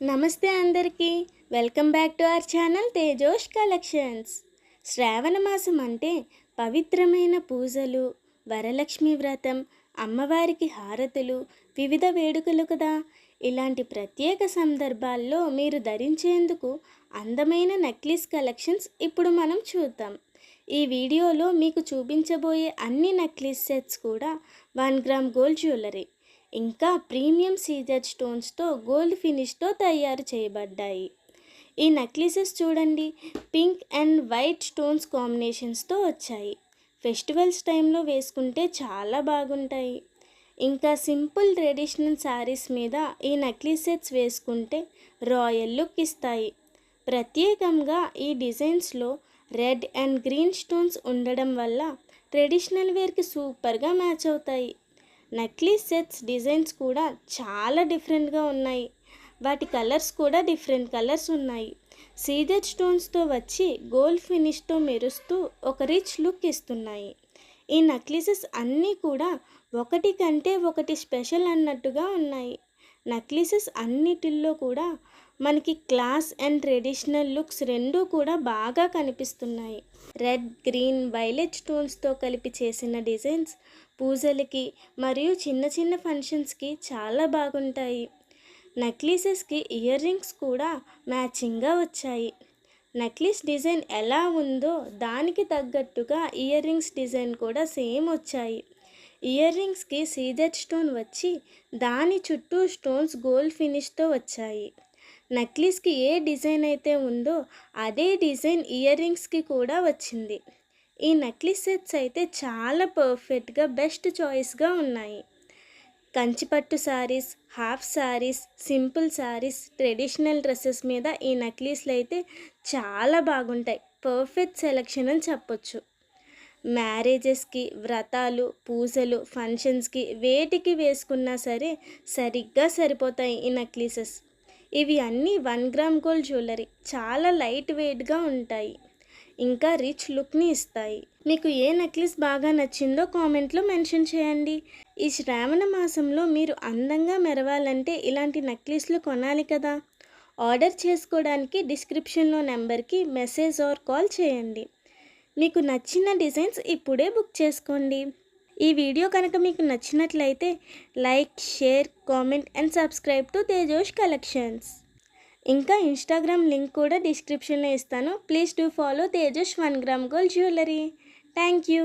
నమస్తే అందరికీ. Welcome back to our channel Tejosh collections. శ్రావణ మాసం అంటే పవిత్రమైన పూజలు వరలక్ష్మి వ్రతం అమ్మవారికి హారతులు వివిధ వేడుకలు కదా. ఇలాంటి ప్రత్యేక సందర్భాల్లో మీరు ధరించేందుకు అందమైన నెక్లెస్ కలెక్షన్స్ ఇప్పుడు మనం చూద్దాం. ఈ వీడియోలో మీకు చూపించబోయే అన్ని నెక్లెస్ సెట్స్ కూడా వన్ గ్రామ్ గోల్డ్ జ్యువెలరీ. ఇంకా ప్రీమియం సీజర్ స్టోన్స్తో గోల్డ్ ఫినిష్తో తయారు చేయబడ్డాయి. ఈ నెక్లెసెస్ చూడండి. పింక్ అండ్ వైట్ స్టోన్స్ కాంబినేషన్స్తో వచ్చాయి. ఫెస్టివల్స్ టైంలో వేసుకుంటే చాలా బాగుంటాయి. ఇంకా సింపుల్ ట్రెడిషనల్ శారీస్ మీద ఈ నెక్లెస్ సెట్స్ వేసుకుంటే రాయల్ లుక్ ఇస్తాయి. ప్రత్యేకంగా ఈ డిజైన్స్లో రెడ్ అండ్ గ్రీన్ స్టోన్స్ ఉండడం వల్ల ట్రెడిషనల్ వేర్కి సూపర్గా మ్యాచ్ అవుతాయి. నక్లీస్ సెట్స్ డిజైన్స్ కూడా చాలా డిఫరెంట్గా ఉన్నాయి. వాటి కలర్స్ కూడా డిఫరెంట్ కలర్స్ ఉన్నాయి. సీజర్ స్టోన్స్తో వచ్చి గోల్డ్ ఫినిష్తో మెరుస్తూ ఒక రిచ్ లుక్ ఇస్తున్నాయి. ఈ నక్లీసెస్ అన్నీ కూడా ఒకటి కంటే ఒకటి స్పెషల్ అన్నట్టుగా ఉన్నాయి. నక్లీసెస్ అన్నిటిల్లో కూడా మనకి క్లాస్ అండ్ ట్రెడిషనల్ లుక్స్ రెండూ కూడా బాగా కనిపిస్తున్నాయి. రెడ్ గ్రీన్ వైలెట్ స్టోన్స్తో కలిపి చేసిన డిజైన్స్ పూజలకి మరియు చిన్న చిన్న ఫంక్షన్స్కి చాలా బాగుంటాయి. నక్లీసెస్కి ఇయర్ రింగ్స్ కూడా మ్యాచింగ్గా వచ్చాయి. నక్లీస్ డిజైన్ ఎలా ఉందో దానికి తగ్గట్టుగా ఇయర్ రింగ్స్ డిజైన్ కూడా సేమ్ వచ్చాయి. ఇయర్ రింగ్స్కి సీజర్ స్టోన్ వచ్చి దాని చుట్టూ స్టోన్స్ గోల్డ్ ఫినిష్తో వచ్చాయి. నక్లీస్కి ఏ డిజైన్ అయితే ఉందో అదే డిజైన్ ఇయర్ రింగ్స్కి కూడా వచ్చింది. ఈ నెక్లెస్ సెట్స్ అయితే చాలా పర్ఫెక్ట్గా బెస్ట్ చాయిస్గా ఉన్నాయి. Kanchipattu sarees half sarees simple sarees traditional dresses మీద ఈ నక్లీస్లు అయితే చాలా బాగుంటాయి. పర్ఫెక్ట్ సెలెక్షన్ అని చెప్పొచ్చు. మ్యారేజెస్కి వ్రతాలు పూజలు ఫంక్షన్స్కి వేటికి వేసుకున్నా సరే సరిగ్గా సరిపోతాయి ఈ నెక్లెసెస్. ఇవి అన్నీ వన్ గ్రామ్ గోల్డ్ జ్యువెలరీ. చాలా లైట్ వెయిట్గా ఉంటాయి. ఇంకా రిచ్ లుక్ని ఇస్తాయి. మీకు ఏ నెక్లెస్ బాగా నచ్చిందో కామెంట్లో మెన్షన్ చేయండి. ఈ శ్రావణ మాసంలో మీరు అందంగా మెరవాలంటే ఇలాంటి నెక్లెస్లు కొనాలి కదా. ఆర్డర్ చేసుకోవడానికి డిస్క్రిప్షన్లో నెంబర్కి మెసేజ్ ఆర్ కాల్ చేయండి. మీకు నచ్చిన డిజైన్స్ ఇప్పుడే బుక్ చేసుకోండి. ఈ వీడియో కనుక మీకు నచ్చినట్లయితే like share comment and subscribe to Tejosh collections. ఇంకా ఇన్స్టాగ్రామ్ లింక్ కూడా డిస్క్రిప్షన్లో ఇస్తాను. Please do follow Tejas one gram gold jewellery. Thank you.